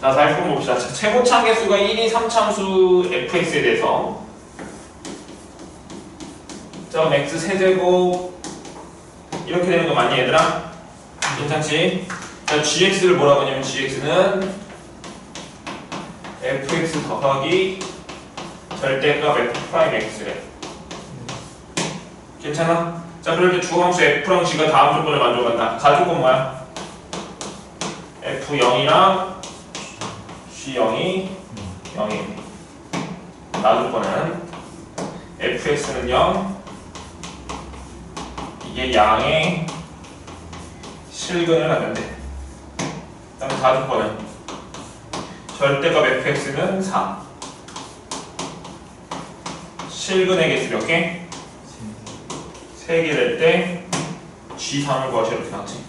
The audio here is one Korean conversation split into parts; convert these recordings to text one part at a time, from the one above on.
자, 잘 풀어봅시다. 자, 최고차 개수가 1인 3참수 fx에 대해서 점 x 세제곱 이렇게 되는 거 맞니 얘들아? 괜찮지? 자, gx를 뭐라고 하냐면 gx는 fx 더하기 절대값 f 프라임 x래. 괜찮아? 자, 그럴 때 주어함수 f랑 g가 다음 조건을 만족한다. 가조건 뭐야? f0이랑 G0이 0이 놔둘 거는 fx는 0 이게 양의 실근을 갖는데 그다음에 놔둘 거는 절대값 fx는 4 실근의 개수 몇 개? 3개 될 때 G3을 구하시 이렇게 나왔지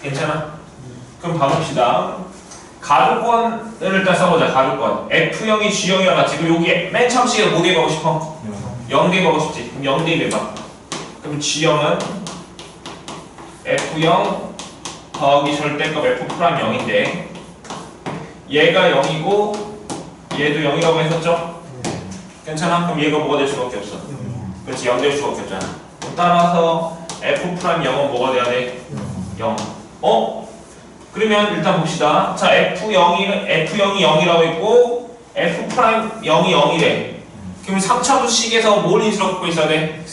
괜찮아? 그럼 봐봅시다 가루권을 일단 써보자 가루권 F형이 G형이랑 같이 그럼 여기 맨 처음 시에 뭐 대입하고 싶어? 0 대입하고 싶지 그럼 0 대입해봐 그럼 G형은 F형 더하기 절대값 F 프라임 0인데 얘가 0이고 얘도 0이라고 했었죠? 괜찮아? 그럼 얘가 뭐가 될 수밖에 없어 그렇지 0 될 수밖에 없잖아 따라서 F 프라임 0은 뭐가 돼야 돼? 0 어? 그러면 일단 봅시다. 자, F0이, F0이 0이라고 했고, F 프라임 0이 0이래. 그럼 3차수 식에서 뭘 인수로 갖고 있어야 돼?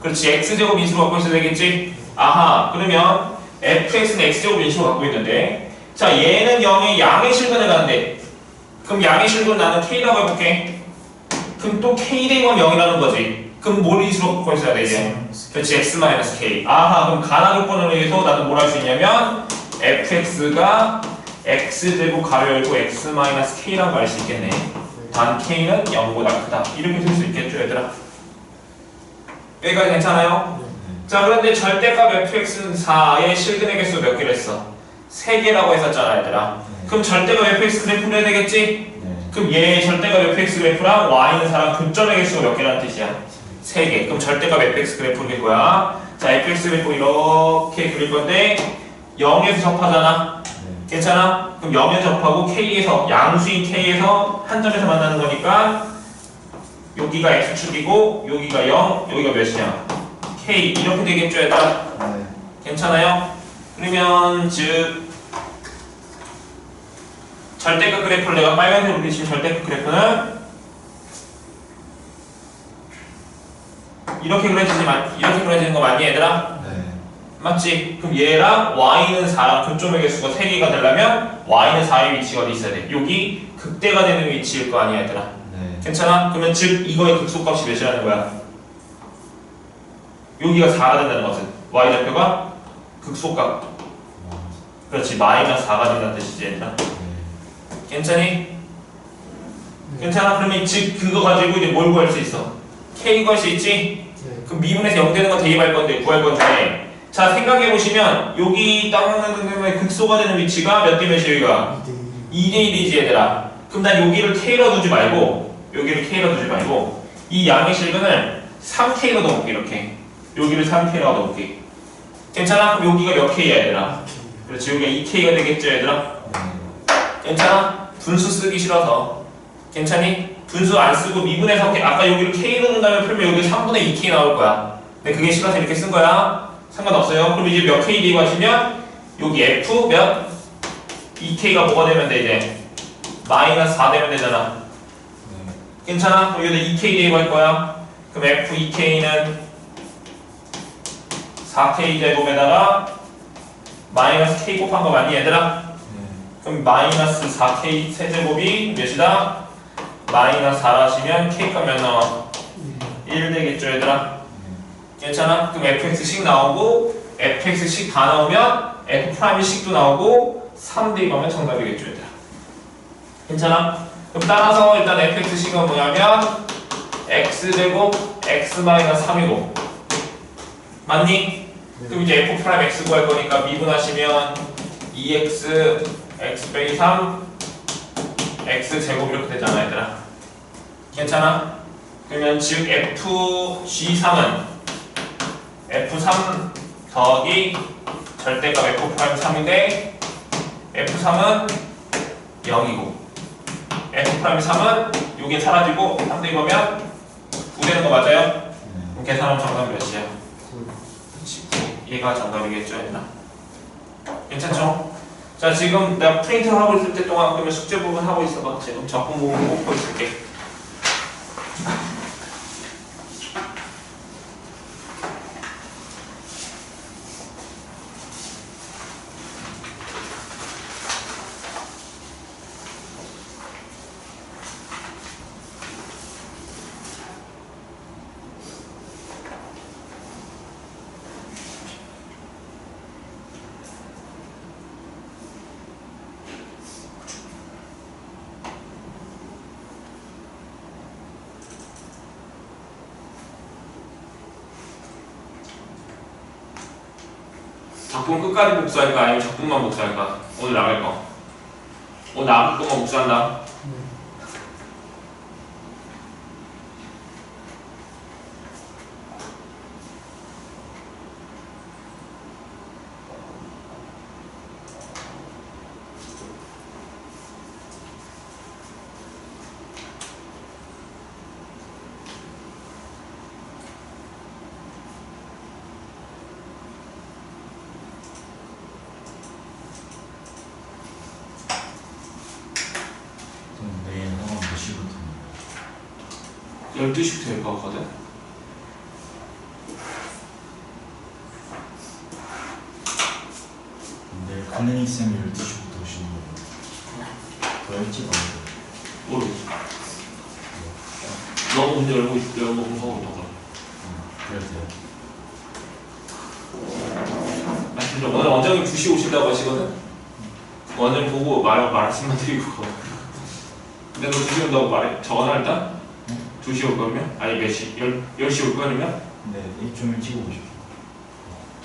그렇지, X제곱 인수로 갖고 있어야 되겠지? 아하, 그러면 fx는 x제곱 인수로 갖고 있는데, 자, 얘는 0의 양의 실근을 가는데, 그럼 양의 실근 나는 k라고 해볼게. 그럼 또 k 대입하면 0이라는 거지. 그럼 뭘 인수로 갖고 있어야 돼, 이제? 그렇지, x-k. 아하, 그럼 가나 조건으로 의해서 나는 뭘할 수 있냐면, fx가 x제곱 가로 열고 x-k라고 할 수 있겠네. 단 k는 0보다 크다. 이렇게 쓸 수 있겠죠, 얘들아? 여기까지 괜찮아요? 자, 그런데 절대값 fx는 4의 실근의 개수 몇 개랬어? 3개라고 했었잖아, 얘들아. 그럼 절대값 fx 그래프를 해야 되겠지? 그럼 얘 절대값 fx 그래프랑 y는 4랑 근점의 개수가 몇 개라는 뜻이야? 3개. 그럼 절대값 fx 그래프는 뭐야? 자, fx 그래프 이렇게 그릴 건데 0에서 접하잖아. 괜찮아? 그럼 0에서 접하고 K에서 양수인 K에서 한 점에서 만나는 거니까 여기가 X축이고 여기가 0, 여기가 몇이냐? K 이렇게 되겠죠, 얘들아? 괜찮아요? 그러면 즉 절대값 그래프를 내가 빨간색으로 그리신 절대값 그래프는 이렇게 그려지지 마, 이렇게 그려지는 거 맞니, 얘들아? 맞지? 그럼 얘랑 y는 4랑 근점의 개수가 3개가 되려면 y는 4의 위치가 어디 있어야 돼? 여기 극대가 되는 위치일 거 아니야 얘들아 괜찮아? 그러면 즉 이거의 극소값이 몇이라는 거야? 여기가 4가 된다는 것은 y좌표가 극소값 그렇지 마이너스 4가 된다는 뜻이지 얘들아 괜찮니? 괜찮아? 그러면 즉 그거 가지고 이제 뭘 구할 수 있어? k 구할 수 있지? 그럼 미분에서 0 되는 거 대입할 건데 구할 건데 자 생각해 보시면 여기 땅의 극소가 되는 위치가 몇 대 몇이야 여기가 2대 1이지 얘들아 그럼 난 여기를 K로 두지 말고 여기를 K로 두지 말고 이 양의 실근을 3K로 넣어볼게 이렇게 여기를 3K로 넣어볼게 괜찮아? 그럼 여기가 몇 K야 얘들아 그렇지 여기가 2K가 되겠죠 얘들아 괜찮아? 분수 쓰기 싫어서 괜찮니? 분수 안 쓰고 미분해서 아까 여기를 K로 넣는다면 풀면 여기 3분의 2K 나올 거야 근데 그게 싫어서 이렇게 쓴 거야 상관없어요. 그럼 이제 몇 K 대입하시면 여기 F 몇 2K가 뭐가 되면 돼 이제 마이너스 4 되면 되잖아. 괜찮아? 그럼 여기다 2K 대입할 거야. 그럼 F 2K는 4K 제곱에다가 마이너스 K 곱한 거 맞니 얘들아? 그럼 마이너스 4K 세제곱이 몇이다? 마이너스 4라시면 K가 몇 나와? 1 되겠죠 얘들아? 괜찮아? 그럼 fx식 나오고 fx식 다 나오면 f 프라임식도 나오고 3 대입하면 정답이겠죠 얘들아 괜찮아? 그럼 따라서 일단 fx식은 뭐냐면 x제곱 x-3이고 맞니? 그럼 이제 f 프라임 x 구할 거니까 미분하시면 2x x 빼기 3 x 제곱 이렇게 되잖아 얘들아 괜찮아? 그러면 즉 FG3은 F3 더하기 절대값 F 프라임 3인데 F3은 0이고 F 프라임 3은 요게 사라지고 3대 이거면 9 되는 거 맞아요? 네. 그럼 계산하면 정답이 몇이야? 19 얘가 정답이겠죠 얘나 괜찮죠? 자 지금 나 프린트 하고 있을 때 동안 그러면 숙제 부분 하고 있어봐 지금 적분 부분 뽑고 있을게 작품 끝까지 복수할까? 아니면 작품만 복수할까? 오늘 나갈 거. 오늘 나갈 것만 복수한다 그럼 내일 학원 몇 시부터? 12시부터 될거 같거든? 내일 클리닉 쌤이 12시부터 오시는 거예요. 더 일찍 와요. 모르겠어 너 문제 열고 있- 열고 그래도 돼요. 아 진짜 오늘 원장님 2시 오신다고 하시거든? 원장님 보고 말, 말씀만 드리고 가. 근데 너 2시 온다고 말해 전화 일단? 2시 올 거면? 아니 몇 시? 10, 10시 올 거면? 네, 좀 일찍 오고 싶어요.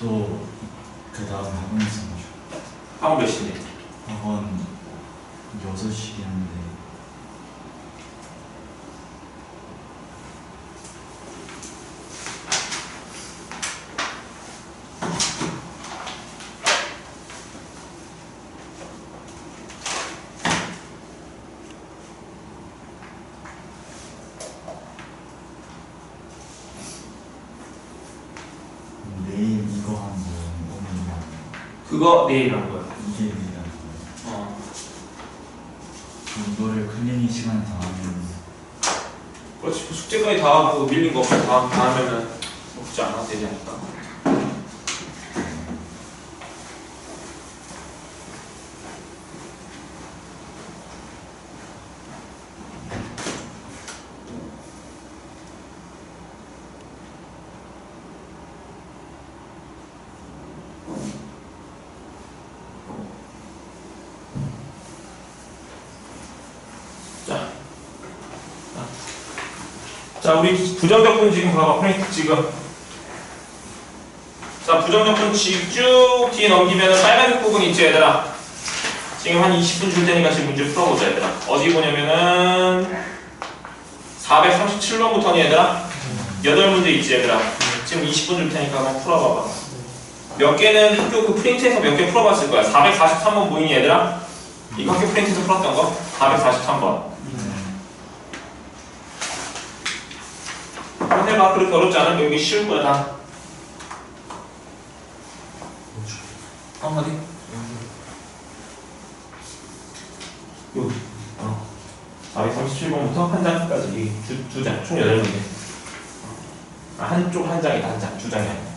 또그 다음 학원 있어가지고 학원 몇 시인데? 학원 6시긴 한데 내일 이거 하는 거 오늘 이거 하는 거 그거 내일 하는 거야 이게 내일 하는 거 어. 이거를 클리닉 시간에 다 하면 그렇지 그 숙제까지 다 하고 밀린 거 없이 다, 다 하면은 안 와도 되지 않을까? 자, 자, 우리 부정적분 지금 봐봐. 프린트 지금. 자, 부정적분 쭉 뒤에 넘기면은 빨간색 부분 있지, 얘들아? 지금 한 20분 줄 테니까 지금 문제 풀어보자, 얘들아. 어디 보냐면은 437번부터니, 얘들아? 8문제 있지, 얘들아? 지금 20분 줄 테니까 한번 풀어봐봐. 몇 개는 학교 그 프린트에서 몇 개 풀어봤을 거야. 443번 보이니, 얘들아? 이거 학교 프린트에서 풀었던 거? 443번. 한번 해봐. 그렇게 어렵지 않으면 여기 쉬울 거야, 다. 한마디? 여기. 어. 437번부터 한 장까지 두, 두 장, 총 8문제. 아, 한쪽 한 장이다, 한 장. 두 장이 아니야.